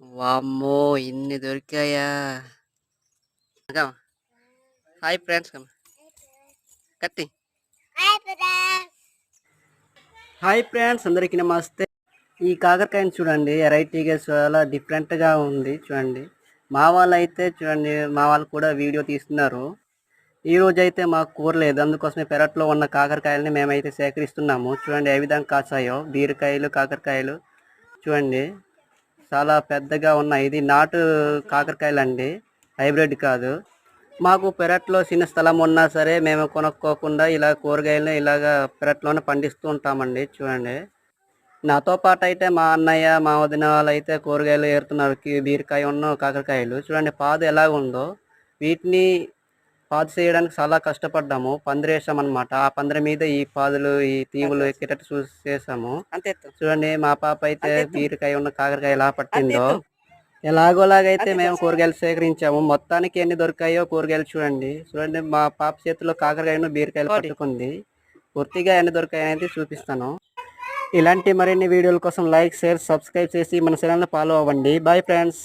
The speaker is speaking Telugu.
వామ్మో! ఇన్ని దొరికాయా? హాయ్ ఫ్రెండ్స్ కమ్. కత్తి. హాయ్ ఫ్రెండ్స్ అందరికీ నమస్తే. ఈ కాకరకాయని చూడండి వెరైటీగా చాలా డిఫరెంట్గా ఉంది చూడండి. మా వాళ్ళు అయితే చూడండి మా వాళ్ళు కూడా వీడియో తీస్తున్నారు. ఈ రోజు అయితే మాకు కూర లేదు అందుకోసమే పెరట్లో ఉన్న కాకరకాయలని మేమైతే సేకరిస్తున్నాము. చూడండి ఏ విధంగా కాసాయో బీరకాయలు కాకరకాయలు. చూడండి చాలా పెద్దగా ఉన్నాయి. ఇది నాటు కాకరకాయలు అండి హైబ్రిడ్ కాదు. మాకు పెరట్లో చిన్న స్థలం ఉన్నా సరే మేము కొనుక్కోకుండా ఇలా కూరగాయలను ఇలాగ పెరట్లోనే పండిస్తూ ఉంటామండి. చూడండి. నాతో పాటు అయితే మా అన్నయ్య మా వదిన వాళ్ళు అయితే కూరగాయలు ఏరుతున్నారు. బీరకాయ ఉన్న కాకరకాయలు. చూడండి పాదు ఎలా ఉందో. వీటిని పాదు చేయడానికి చాలా కష్టపడ్డాము. పందిరేసాం అనమాట ఆ పందిరి మీద ఈ పాదులు ఈ తీగులు ఎక్కేటట్టు చూసి చేసాము అంతే చూడండి మా పాప అయితే బీరకాయ ఉన్న కాకరకాయ ఎలా పట్టిందో. ఎలాగోలాగైతే మేము కూరగాయలు సేకరించాము. మొత్తానికి ఎన్ని దొరికాయో కూరగాయలు చూడండి. చూడండి మా పాప చేతిలో కాకరకాయను బీరకాయలు పట్టుకుంది. పూర్తిగా ఎన్ని దొరికాయి అనేది చూపిస్తాను. ఇలాంటి మరిన్ని వీడియోల కోసం లైక్ షేర్ సబ్స్క్రైబ్ చేసి మన ఛానల్ని ఫాలో అవ్వండి. Bye friends.